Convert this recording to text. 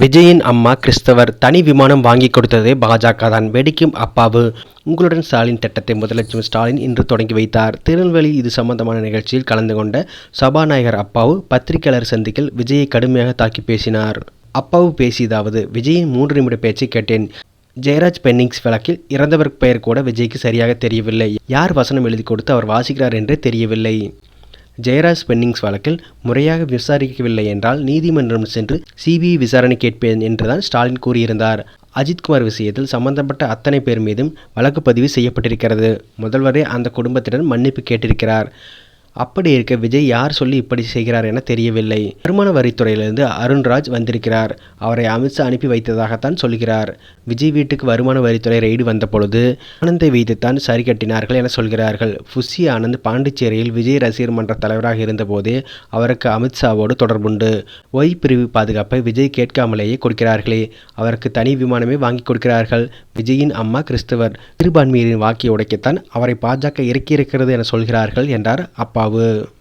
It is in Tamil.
விஜயின் அம்மா கிறிஸ்தவர் தனி விமானம் வாங்கி கொடுத்ததே பாஜக தான் வெடிக்கும் அப்பாவு. உங்களுடன் ஸ்டாலின் திட்டத்தை முதலமைச்சர் ஸ்டாலின் இன்று தொடங்கி வைத்தார். திருநெல்வேலி இது சம்பந்தமான நிகழ்ச்சியில் கலந்து கொண்ட சபாநாயகர் அப்பாவு பத்திரிகையாளர் சந்திப்பில் விஜயை கடுமையாக தாக்கி பேசினார். அப்பாவு பேசியதாவது விஜயின் மூன்று நிமிட பேச்சை கேட்டேன். ஜெயராஜ் பென்னிங்ஸ் வழக்கில் இறந்தவர் பெயர் கூட விஜய்க்கு சரியாக தெரியவில்லை. யார் வசனம் எழுதி கொடுத்து அவர் வாசிக்கிறார் என்றே தெரியவில்லை. ஜெயராஜ் பென்னிங்ஸ் வழக்கில் முறையாக விசாரிக்கவில்லை என்றால் நீதிமன்றம் சென்று சிபிஐ விசாரணை கேட்பேன் என்றுதான் ஸ்டாலின் கூறியிருந்தார். அஜித்குமார் விஷயத்தில் சம்பந்தப்பட்ட அத்தனை பேர் மீதும் வழக்கு பதிவு செய்யப்பட்டிருக்கிறது. முதல்வரே அந்த குடும்பத்தினர் மன்னிப்பு கேட்டிருக்கிறார். அப்படி இருக்க விஜய் யார் சொல்லி இப்படி செய்கிறார் என தெரியவில்லை. வருமான வரித்துறையிலிருந்து அருண்ராஜ் வந்திருக்கிறார். அவரை அமித்ஷா அனுப்பி வைத்ததாகத்தான் சொல்கிறார். விஜய் வீட்டுக்கு வருமான வரித்துறை ரெய்டு வந்த பொழுது ஆனந்தை வைத்துத்தான் சரி கட்டினார்கள் என சொல்கிறார்கள். புஷி ஆனந்த் பாண்டிச்சேரியில் விஜய் ரசிகர் மன்ற தலைவராக இருந்தபோதே அவருக்கு அமித்ஷாவோடு தொடர்புண்டு. ஒய் பிரிவு பாதுகாப்பை விஜய் கேட்காமலேயே கொடுக்கிறார்களே. அவருக்கு தனி விமானமே வாங்கி கொடுக்கிறார்கள். விஜயின் அம்மா கிறிஸ்துவர். சிறுபான்மையினரின் வாக்கை உடைக்கத்தான் அவரை பாஜக இறக்கியிருக்கிறது என சொல்கிறார்கள் என்றார் அப்பா. அப்பாவு